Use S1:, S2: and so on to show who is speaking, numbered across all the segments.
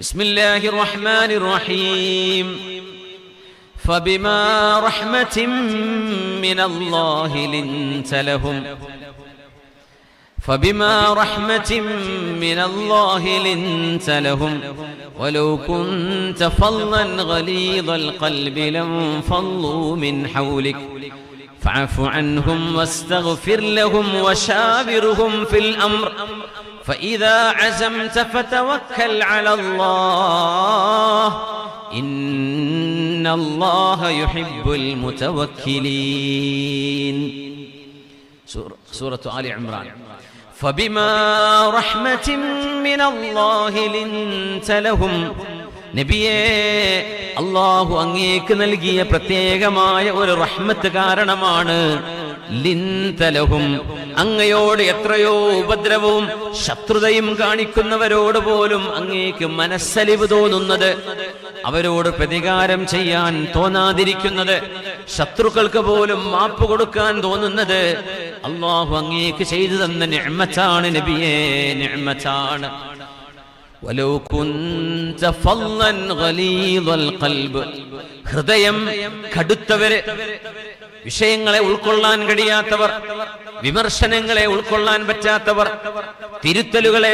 S1: بسم الله الرحمن الرحيم. فبما رحمة من الله لنت لهم. فبما رحمة من الله لنت لهم. ولو كنت فظا غليظ القلب لانفضوا من حولك. فاعف عنهم واستغفر لهم وشاورهم في الأمر. فإذا عزمت فتوكل على الله إن الله يحب المتوكلين سورة, سورة آل عمران فبما رحمة من الله لنت لهم നബിയെ അള്ളാഹു അങ്ങേക്ക് നൽകിയ പ്രത്യേകമായ ഒരു റഹ്മത്ത് കാരണമാണ് ലിന്തലഹും അങ്ങയോട് എത്രയോ ഉപദ്രവവും ശത്രുതയും കാണിക്കുന്നവരോട് പോലും അങ്ങേക്ക് മനസ്സലിവ് തോന്നുന്നത് അവരോട് പ്രതികാരം ചെയ്യാൻ തോന്നാതിരിക്കുന്നത് ശത്രുക്കൾക്ക് പോലും മാപ്പ് കൊടുക്കാൻ തോന്നുന്നത് അള്ളാഹു അങ്ങേക്ക് ചെയ്തു തന്ന നിഅ്മത്താണ് നബിയെ നിഅ്മത്താണ് ولو كنت فظا غليظ القلب ഹൃദയം കടുത്തവര് വിഷയങ്ങളെ ഉൾക്കൊള്ളാൻ കഴിയാത്തവർ വിമർശനങ്ങളെ ഉൾക്കൊള്ളാൻ പറ്റാത്തവർ തിരുത്തലുകളെ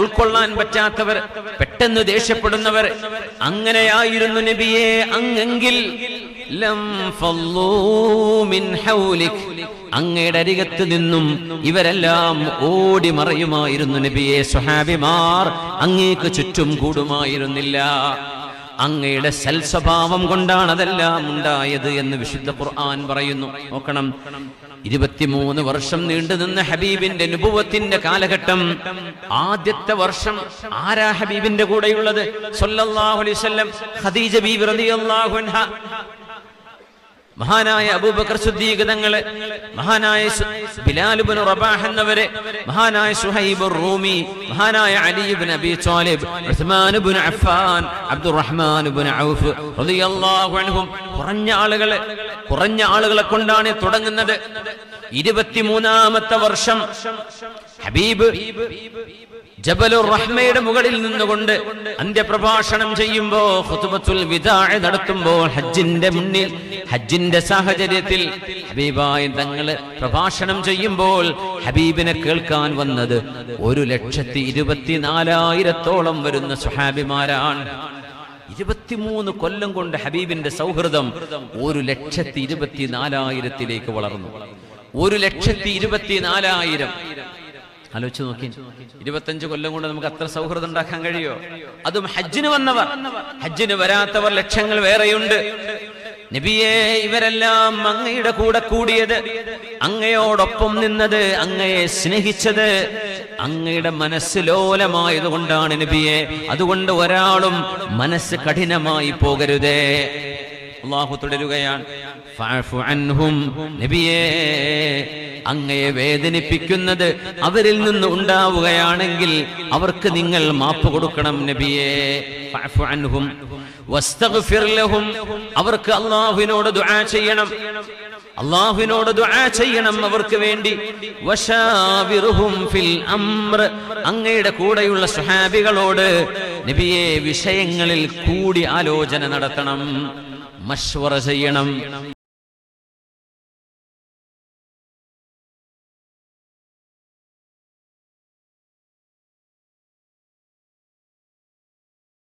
S1: ഉൾക്കൊള്ളാൻ പറ്റാത്തവർ പെട്ടെന്ന് ദേഷ്യപ്പെടുന്നവർ അങ്ങനെയായിരുന്നു നബിയെ അങ്ങെങ്കിൽ. അങ്ങയുടെ അരികത്ത് നിന്നും ഇവരെല്ലാം ഓടി മറയുമായിരുന്നു നബിയെ സ്വഹാബിമാർ. അങ്ങേക്ക് ചുറ്റും കൂടുമായിരുന്നില്ല. അങ്ങയുടെ സൽസ്വഭാവം കൊണ്ടാണ് അതെല്ലാം ഉണ്ടായത് എന്ന് വിശുദ്ധ ഖുർആൻ പറയുന്നു. നോക്കണം. ഇരുപത്തിമൂന്ന് വർഷം നീണ്ടു നിന്ന ഹബീബിന്റെ അനുഭവത്തിന്റെ കാലഘട്ടം ആദ്യത്തെ വർഷം ആരാ ഹബീബിന്റെ കൂടെയുള്ളത്? വസല്ലം. ഖദീജ ബീബി റളിയല്ലാഹു അൻഹ. മഹാനായ അബൂബക്കർ ശുദ്ധീകതങ്ങൾ തങ്ങൾ മഹാനായ ബിലാലുബിൻ റബാഹ് എന്നവരെ മഹാനായ സുഹൈബ് റൂമി മഹാനായ അലി ഇബ്നു അബി ചോലിബ് ഉസ്മാൻ അഫാൻ ഇബ്നു ഔഫ് റളിയല്ലാഹു അൻഹും കുറഞ്ഞ ആളുകളെ കുറഞ്ഞ ആളുകളെ കൊണ്ടാണ് തുടങ്ങുന്നത്. ഇരുപത്തിമൂന്നാമത്തെ വർഷം ഹബീബ് ജബലുർ റഹ്മയുടെ മുകളിൽ നിന്നുകൊണ്ട് അന്ത്യപ്രഭാഷണം ചെയ്യുമ്പോ ഹുതുബത്തുൽ വിദാഅ നടത്തുമ്പോൾ ഹജ്ജിന്റെ മുന്നിൽ ഹജ്ജിന്റെ സാഹചര്യത്തിൽ ഹബീബായ തങ്ങൾ പ്രഭാഷണം ചെയ്യുമ്പോൾ ഹബീബിനെ കേൾക്കാൻ വന്നത് ഒരു ലക്ഷത്തി ഇരുപത്തിനാലായിരത്തോളം വരുന്ന സുഹാബിമാരാണ് ഇരുപത്തിമൂന്ന് കൊല്ലം കൊണ്ട് ഹബീബിന്റെ സൗഹൃദം ഒരു ലക്ഷത്തി ഇരുപത്തിനാലായിരത്തിലേക്ക് വളർന്നു. ഒരു ലക്ഷത്തി ഇരുപത്തിനാലായിരം. ആലോചിച്ച് നോക്കി. ഇരുപത്തഞ്ച് കൊല്ലം കൊണ്ട് നമുക്ക് അത്ര സൗഹൃദം ഉണ്ടാക്കാൻ കഴിയോ? അതും ഹജ്ജിന് വന്നവർ. ഹജ്ജിന് വരാത്തവർ ലക്ഷങ്ങൾ വേറെയുണ്ട്. നബിയെ ഇവരെല്ലാം അങ്ങയുടെ കൂടെ കൂടിയത്. അങ്ങയോടൊപ്പം നിന്നത് അങ്ങയെ സ്നേഹിച്ചത്. അങ്ങയുടെ മനസ്സ് ലോലമായതുകൊണ്ടാണ് നബിയെ. അതുകൊണ്ട് ഒരാളും മനസ്സ് കഠിനമായി പോകരുതേ. അള്ളാഹു തുടരുകയാണ്. നബിയേ അങ്ങയെ വേദനിപ്പിക്കുന്നത് അവരിൽ നിന്ന് ഉണ്ടാവുകയാണെങ്കിൽ അവർക്ക് നിങ്ങൾ മാപ്പ് കൊടുക്കണം നബിയെ. അവർക്ക് അള്ളാഹുവിനോട് ദുആ ചെയ്യണം. അള്ളാഹുവിനോട് ദുആ ചെയ്യണം അവർക്ക് വേണ്ടി. ഫിൽ അംർ അങ്ങയുടെ കൂടെയുള്ള സുഹാബികളോട് നബിയെ വിഷയങ്ങളിൽ കൂടി ആലോചന നടത്തണം. മഷ്വറ ചെയ്യണം.